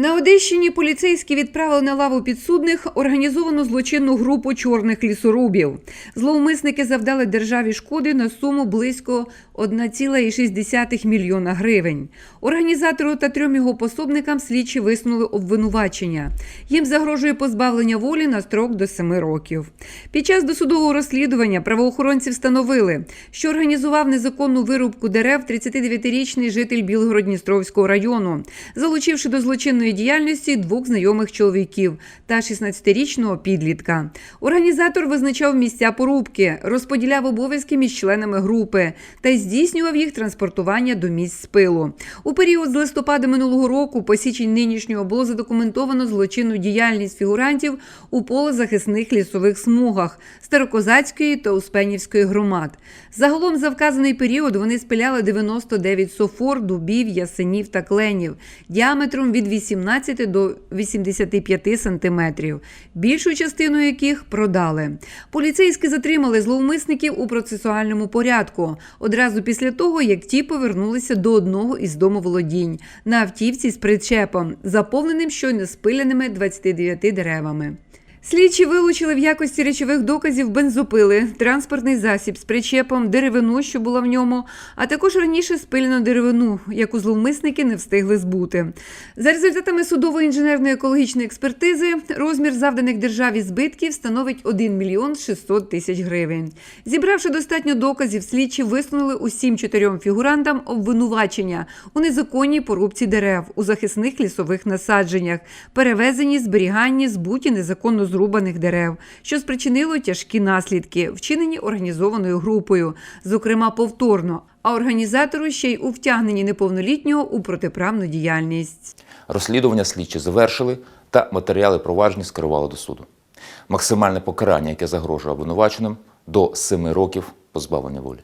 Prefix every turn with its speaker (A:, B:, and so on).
A: На Одещині поліцейські відправили на лаву підсудних організовану злочинну групу чорних лісорубів. Зловмисники завдали державі шкоди на суму близько 1,6 мільйона гривень. Організатору та трьом його пособникам слідчі висунули обвинувачення. Їм загрожує позбавлення волі на строк до 7 років. Під час досудового розслідування правоохоронці встановили, що організував незаконну вирубку дерев 39-річний житель Білгород-Дністровського району, залучивши до злочинної діяльності двох знайомих чоловіків та 16-річного підлітка. Організатор визначав місця порубки, розподіляв обов'язки між членами групи та здійснював їх транспортування до місць спилу. У період з листопада минулого року по січень нинішнього було задокументовано злочинну діяльність фігурантів у полозахисних лісових смугах Старокозацької та Успенівської громад. Загалом за вказаний період вони спиляли 99 софор, дубів, ясенів та кленів діаметром від 18 до 85 сантиметрів, більшу частину яких продали. Поліцейські затримали зловмисників у процесуальному порядку одразу після того, як ті повернулися до одного із домоволодінь на автівці з причепом, заповненим щойно спиляними 29 деревами. Слідчі вилучили в якості речових доказів бензопили, транспортний засіб з причепом, деревину, що була в ньому, а також раніше спилену деревину, яку зловмисники не встигли збути. За результатами судової інженерної екологічної експертизи, розмір завданих державі збитків становить 1 мільйон 600 тисяч гривень. Зібравши достатньо доказів, слідчі висунули усім чотирьом фігурантам обвинувачення у незаконній порубці дерев у захисних лісових насадженнях, перевезенні, зберіганні, збуті незаконно зрубаних дерев, що спричинило тяжкі наслідки, вчинені організованою групою, зокрема повторно, а організатору ще й у втягненні неповнолітнього у протиправну діяльність.
B: Розслідування слідчі завершили та матеріали провадження скерували до суду. Максимальне покарання, яке загрожує обвинуваченим, до 7 років позбавлення волі.